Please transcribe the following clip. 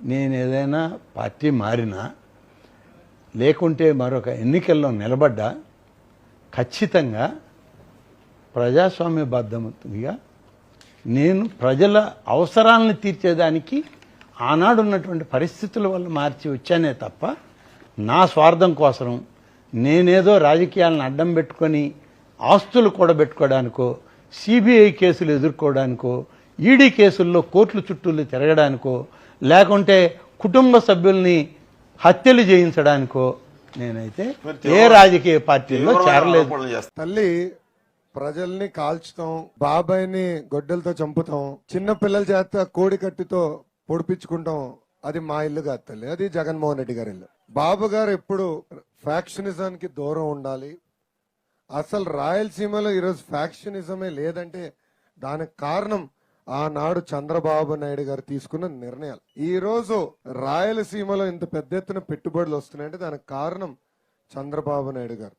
నేను ఏదైనా పార్టీ మారినా లేకుంటే మరొక ఎన్నికల్లో నిలబడ్డా ఖచ్చితంగా ప్రజాస్వామ్యబద్ధంగా నేను ప్రజల అవసరాలను తీర్చేదానికి ఆనాడు ఉన్నటువంటి పరిస్థితుల వల్ల మార్చి వచ్చానే తప్ప నా స్వార్థం కోసం నేనేదో రాజకీయాలను అడ్డం పెట్టుకొని ఆస్తులు కూడా పెట్టుకోవడానికో సిబిఐ కేసులు ఎదుర్కోవడానికో ఈడీ కేసుల్లో కోర్టుల చుట్టూలు తిరగడానికో లేకుంటే కుటుంబ సభ్యుల్ని హత్యలు చేయించడానికో నేనైతే ఏ రాజకీయ పార్టీలో చేరలేదు. తల్లి ప్రజల్ని కాల్చుతాం బాబాయిని గొడ్డలతో చంపుతాం చిన్న పిల్లల చేత కోడి కట్టితో పొడిపించుకుంటాం అది మా ఇల్లు కాదు తల్లి అది జగన్మోహన్ రెడ్డి గారి ఇల్లు. బాబు గారు ఎప్పుడు ఫ్యాక్షనిజానికి దూరం ఉండాలి. అసలు రాయలసీమలో ఈరోజు ఫ్యాక్షనిజమే లేదంటే దానికి కారణం ఆనాడు చంద్రబాబు నాయుడు గారు తీసుకున్న నిర్ణయాలు. ఈ రోజు రాయలసీమలో ఇంత పెద్ద ఎత్తున పెట్టుబడులు వస్తున్నాయంటే దానికి కారణం చంద్రబాబు నాయుడు గారు.